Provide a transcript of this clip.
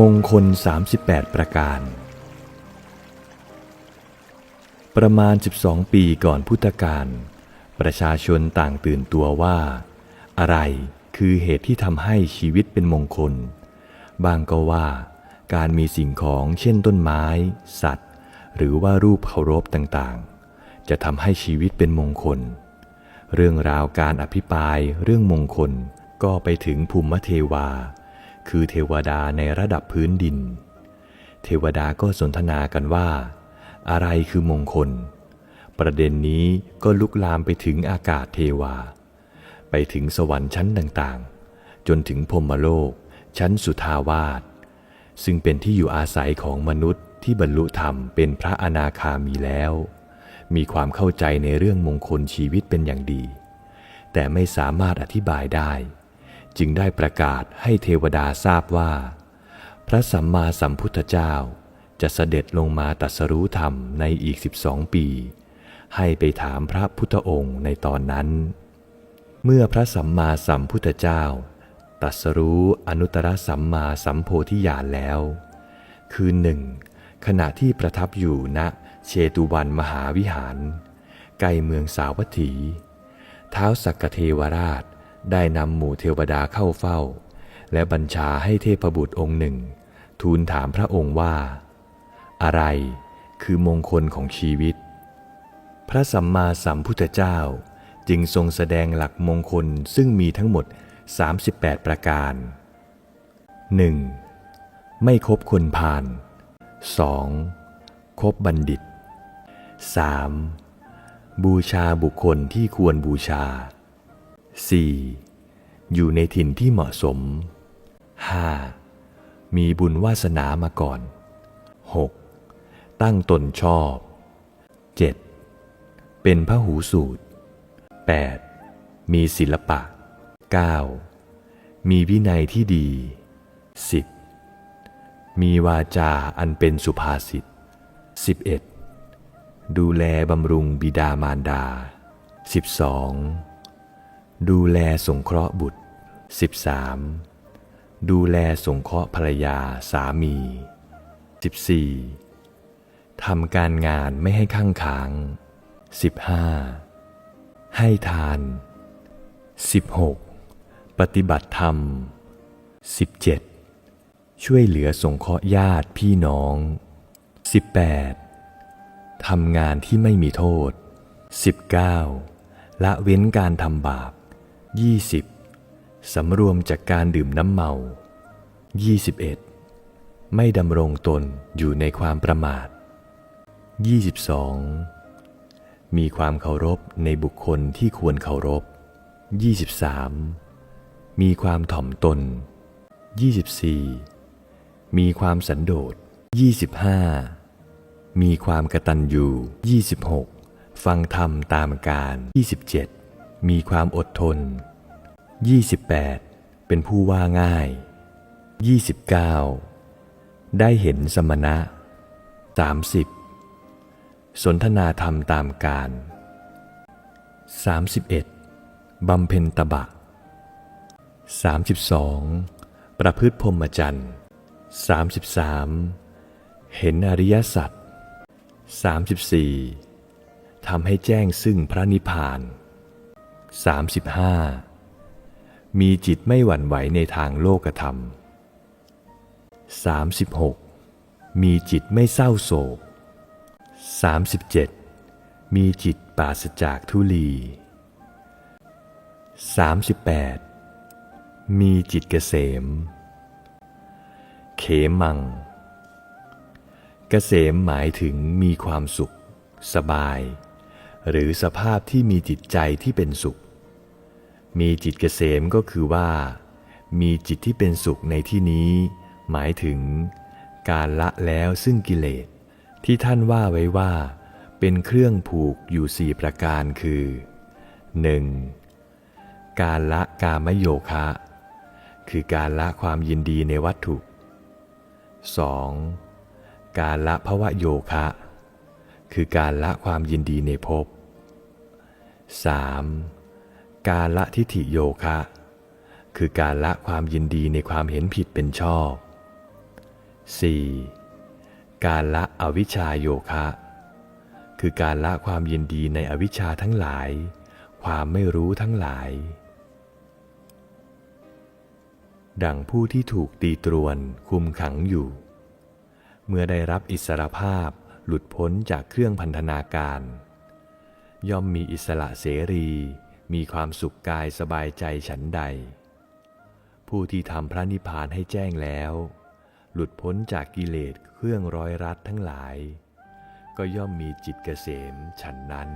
มงคล 38 ประการ ประมาณ 12 ปีก่อนพุทธกาล ประชาชนต่างตื่นตัวว่า อะไรคือเหตุที่ทำให้ชีวิตเป็นมงคล บางก็ว่า การมีสิ่งของเช่นต้นไม้ สัตว์ หรือว่ารูปเคารพต่างๆ จะทำให้ชีวิตเป็นมงคล เรื่องราวการอภิปรายเรื่องมงคลก็ไปถึงภูมิเทวา คือเทวดาในระดับพื้นดิน เทวดาก็สนทนากันว่า อะไรคือมงคล ประเด็นนี้ก็ลุกลามไปถึงอากาศเทวา ไปถึงสวรรค์ชั้นต่างๆ จนถึงพรหมโลก ชั้นสุทาวาสซึ่งเป็นที่อยู่อาศัยของมนุษย์ที่บรรลุธรรมเป็นพระอนาคามีแล้ว มีความเข้าใจในเรื่องมงคลชีวิตเป็นอย่างดี แต่ไม่สามารถอธิบายได้ จึงได้ประกาศให้เทวดาทราบว่า พระสัมมาสัมพุทธเจ้าจะเสด็จลงมาตรัสรู้ธรรมในอีก12ปี ให้ไปถามพระพุทธองค์ในตอนนั้น เมื่อพระสัมมาสัมพุทธเจ้าตรัสรู้อนุตตรสัมมาสัมโพธิญาณแล้ว คือหนึ่งขณะที่ประทับอยู่ณเชตุวันมหาวิหาร ใกล้เมืองสาวัตถี เท้าสักกเทวราช ได้นำหมู่เทวดาเข้าเฝ้า และบัญชาให้เทพบุตรองค์หนึ่ง ทูลถามพระองค์ว่า อะไรคือมงคลของชีวิต พระสัมมาสัมพุทธเจ้าจึงทรงแสดงหลักมงคลซึ่งมีทั้งหมด 38 ประการ 1. ไม่คบคนพาล 2. คบบัณฑิต 3. บูชาบุคคลที่ควรบูชา 4. อยู่ในถิ่นที่เหมาะสม 5. มีบุญวาสนามาก่อน 6. ตั้งตนชอบ 7. เป็นพระหูสูตร 8. มีศิลปะ 9. มีวินัยที่ดี 10. มีวาจาอันเป็นสุภาษิต 11. ดูแลบำรุงบิดามารดา 12. ดูแลสงเคราะห์บุตร 13. ดูแลสงเคราะห์ภรรยาสามี 14. ทำการงานไม่ให้ข้างค้าง 15. ให้ทาน 16. ปฏิบัติธรรม 17. ช่วยเหลือสงเคราะห์ญาติพี่น้อง 18. ทำงานที่ไม่มีโทษ 19. ละเว้นการทำบาป 20. สำรวมจากการดื่มน้ำเมา 21. ไม่ดำรงตนอยู่ในความประมาท 22. มีความเคารพในบุคคลที่ควรเคารพ 23. มีความถ่อมตน 24. มีความสันโดษ 25. มีความกระตัญญู 26. ฟังธรรมตามการ 27. มีความอดทน 28. เป็นผู้ว่าง่าย 29. ได้เห็นสมณะ 30. สนทนาธรรมตามการ 31. บำเพ็ญตบะ 32. ประพฤติพรหมจรรย์ 33. เห็นอริยสัจ 34. ทำให้แจ้งซึ่งพระนิพพาน 35. มีจิตไม่หวั่นไหวในทางโลกธรรม 36. มีจิตไม่เศร้าโศก 37. มีจิตปราศจากทุลี 38. มีจิตเกษม เขมัง เกษมหมายถึงมีความสุข สบาย หรือสภาพที่มีจิตใจที่เป็นสุข มีจิตเกษมก็คือว่า มีจิตที่เป็นสุขในที่นี้ หมายถึง การละแล้วซึ่งกิเลส ที่ท่านว่าไว้ว่า เป็นเครื่องผูกอยู่สี่ประการคือ 1. การละกามโยคะ คือการละความยินดีในวัตถุ 2. การละภวะโยคะ คือการละความยินดีในภพ 3. การละทิฏฐิโยคะ คือการละความยินดีในความเห็นผิดเป็นชอบ 4. การละอวิชชาโยคะ คือการละความยินดีในอวิชชาทั้งหลาย ความไม่รู้ทั้งหลาย ดังผู้ที่ถูกตีตรวนคุมขังอยู่ เมื่อได้รับอิสรภาพหลุดพ้นจากเครื่องพันธนาการ ย่อมมีอิสระเสรี มีความสุขกายสบายใจฉันใด ผู้ที่ทำพระนิพพานให้แจ้งแล้ว หลุดพ้นจากกิเลสเครื่องร้อยรัดทั้งหลาย ก็ย่อมมีจิตเกษมฉันนั้น